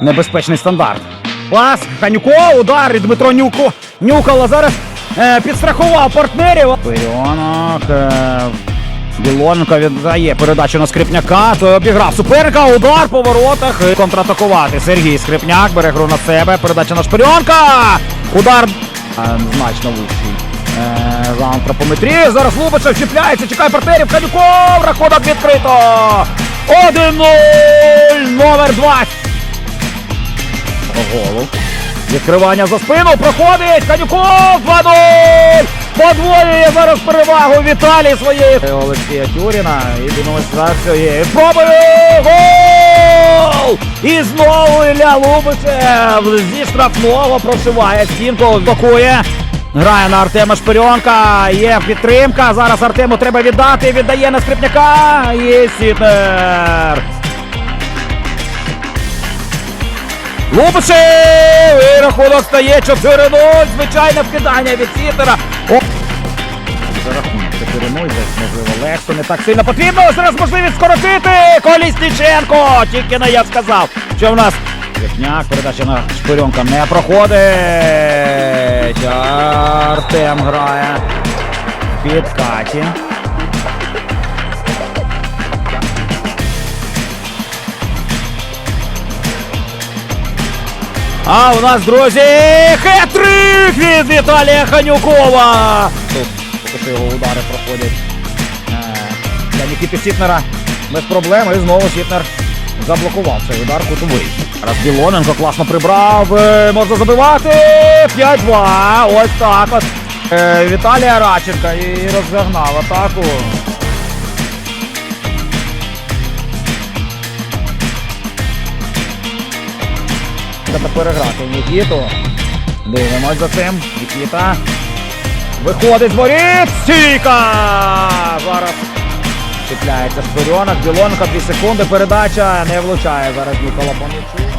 Небезпечний стандарт. Пас, Ханюко, удар і Дмитро Нюко. Нюкало зараз е, підстрахував партнерів. Пирьонок. Е, Білоненко віддає передачу на Скрипняка. Той обіграв суперника. Удар по воротах. Контратакувати. Сергій Скрипняк бере гру на себе. Передача на Шпирьонка. Удар е, значно вищий. Е, за антропометрію. Зараз Лубачев чіпляється. Чекає партнерів. Ханюков. Рахунок відкрито. 1-0. Номер 20. Голов. Відкривання за спину проходить. Канюков 2-0. Подвоює зараз перевагу Віталій своєї. Олексія Тюріна. І дивимося за цією спробою. Гол! І знову Ілля Лубичев зі штрафного прошиває стінку. Блокує. Грає на Артема Шпирьонка. Є підтримка. Зараз Артему треба віддати. Віддає на Скрипняка. І Сітер. Лупашев! І рахунок стає 4-0. Звичайне вкидання від Сітера. За рахунок 4-0, десь, можливо, легко, не так сильно потрібно. Зараз можливість скоротити. Колісніченко! Тільки не я сказав, що в нас Вікняк, передача на Шпирьонка не проходить. Артем грає. Під А у нас, друзі, хет-трик від Віталія Ханюкова. Тут його удари проходять е, для Нікіти Сітнера без проблем. І знову Сітнер заблокував цей удар кутовий. Білоненко класно прибрав. е, Можна забивати. 5-2. Ось так от. Е, Віталія Радченка і розгнав атаку. Треба переграти Нікіту. Дивимось за цим. Нікіта. Виходить з воріт. Стійка! Зараз чіпляється Шпирьонок. Білонка 2 секунди. Передача не влучає зараз Нікола по м'ячу.